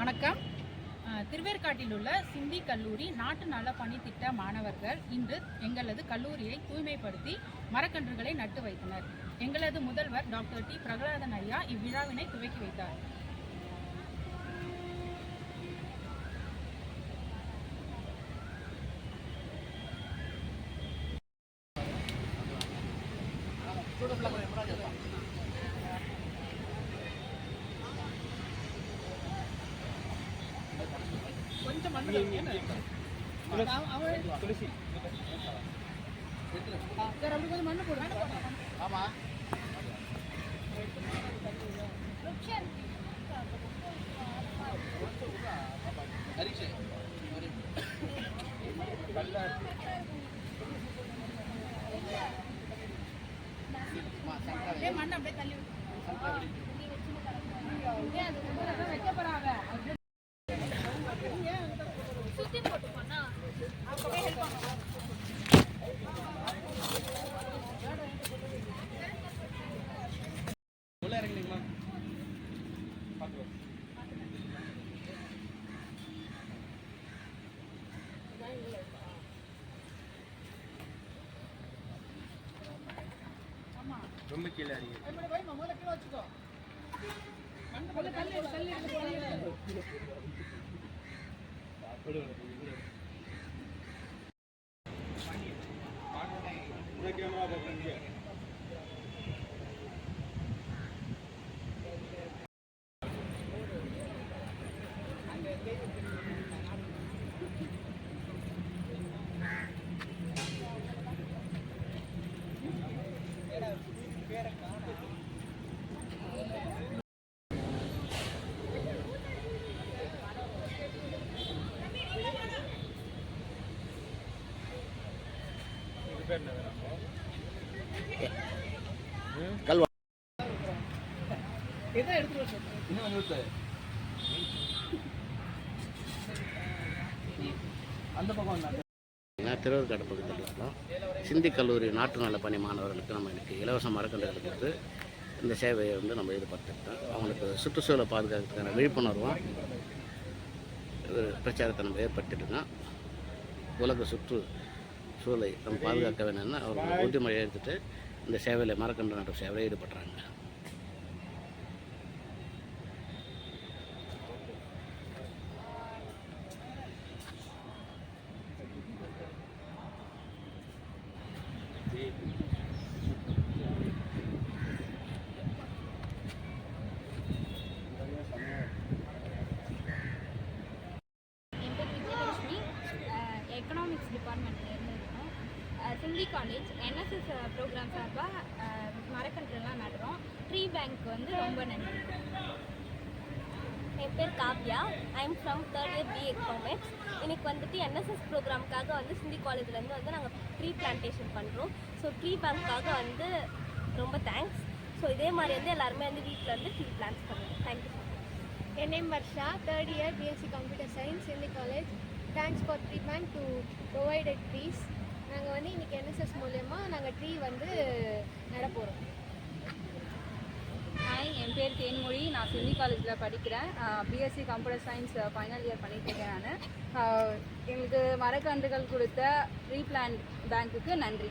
வணக்கம். திருவேற்காட்டில் உள்ள சிந்தி கல்லூரி நாட்டு நல பணித்திட்ட மாணவர்கள் இன்று எங்களது கல்லூரியை தூய்மைப்படுத்தி மரக்கன்றுகளை நட்டு வைத்தனர். எங்களது முதல்வர் டாக்டர் டி. பிரகலாதன் ஐயா இவ்விழாவினை துவக்கி வைத்தார். கொஞ்சம் மண்ணு அவன் அவன் சார் அப்படி கொஞ்சம் மண்ணு போடு அப்படியே மண்ணை அப்படியே தள்ளி விட்டு ரொம்ப கீழே வச்சுக்கோ கல்வா. விடு, இன்னும் அந்த பக்கம் நான் திருவேற்காடு பக்கத்தில் இருக்கிறோம். சிந்தி கல்லூரி நாட்டு நல பணி மாணவர்களுக்கு நம்ம இன்றைக்கி இலவச மரக்கன்றுகள் கொடுத்து இந்த சேவையை வந்து நம்ம ஈடுபட்டுருக்கோம் அவங்களுக்கு சுற்றுச்சூழலை பாதுகாக்கிறதுக்கான விழிப்புணர்வும் பிரச்சாரத்தை நம்ம ஏற்படுத்திட்டுருக்கோம் உலக சுற்று சூழலை நம்ம பாதுகாக்க வேணும்னு அவர்கள் உறுதிமொழி எடுத்துகிட்டு இந்த சேவையில் மரக்கன்று நட்டு சேவையில் ஈடுபடுறாங்க. எக்கனாமிக்ஸ் டிபார்ட்மெண்ட்லேருந்து இருக்கோம். சிந்தி காலேஜ் என்எஸ்எஸ் ப்ரோக்ராம் சார்பாக மரக்கன்றுலாம் நடுறோம். ட்ரீ பேங்க் வந்து ரொம்ப நன்றி. என் பேர் Kavya. I am from third year B economics இன்னைக்கு வந்துட்டு என்எஸ்எஸ் ப்ரோக்ராம்க்காக வந்து சிந்தி காலேஜ்லேருந்து வந்து நாங்கள் ட்ரீ பிளான்டேஷன் பண்ணுறோம் ஸோ ட்ரீ பேங்க்காக வந்து ரொம்ப தேங்க்ஸ் ஸோ இதே மாதிரி வந்து எல்லாருமே வந்து வீட்டில் வந்து ட்ரீ பிளான்ஸ் பண்ணுவோம் thank you N name Varsha. Third year BSc computer science Sindhi college thanks for tree bank to provided trees நாங்கள் வந்து இன்றைக்கி என்எஸ்எஸ் மூலயமா நாங்கள் ட்ரீ வந்து நட போகிறோம் பேர் தேன்மொழி. நான் சிந்தி காலேஜில் படிக்கிறேன். BSc computer science final year பண்ணிகிட்ருக்கேன் நான். எங்களுக்கு மரக்கன்றுகள் கொடுத்த ப்ரீ பிளான் பேங்க்குக்கு நன்றி.